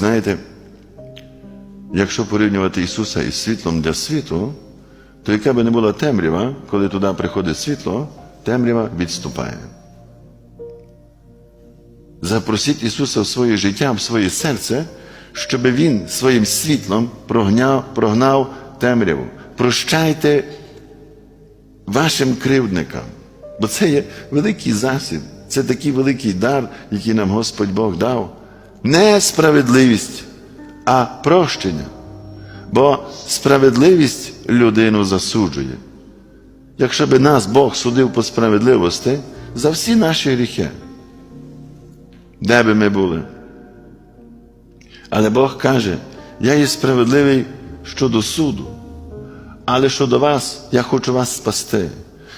Знаєте, якщо порівнювати Ісуса із світлом для світу, то яка би не була темрява, коли туди приходить світло, темрява відступає. Запросіть Ісуса в своє життя, в своє серце, щоб Він своїм світлом прогняв, прогнав темряву. Прощайте вашим кривдникам. Бо це є великий засіб, це такий великий дар, який нам Господь Бог дав. Не справедливість, а прощення. Бо справедливість людину засуджує. Якщо би нас Бог судив по справедливості за всі наші гріхи, де би ми були? Але Бог каже, я є справедливий щодо суду, але щодо вас я хочу вас спасти.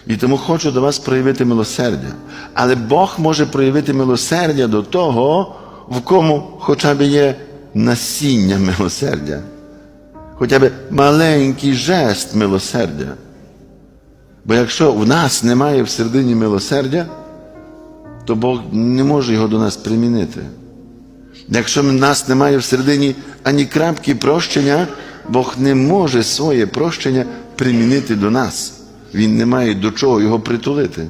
І тому хочу до вас проявити милосердя. Але Бог може проявити милосердя до того, в кому хоча б є насіння милосердя, хоча б маленький жест милосердя. Бо якщо в нас немає всередині милосердя, то Бог не може його до нас примінити. Якщо в нас немає всередині ані крапки прощення, Бог не може своє прощення примінити до нас. Він не має до чого його притулити.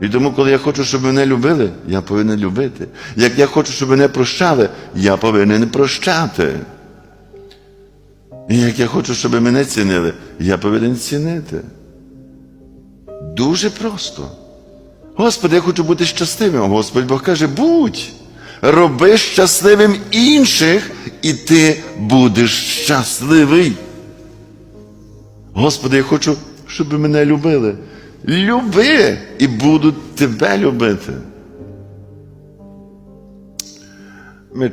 І тому, коли я хочу, щоб мене любили, я повинен любити. Як я хочу, щоб мене прощали, я повинен прощати. І як я хочу, щоб мене цінили, я повинен цінити. Дуже просто. Господи, я хочу бути щасливим. Господь Бог каже, будь, роби щасливим інших, і ти будеш щасливий. Господи, я хочу, щоб мене любили. Люби і буду тебе любити. Ми.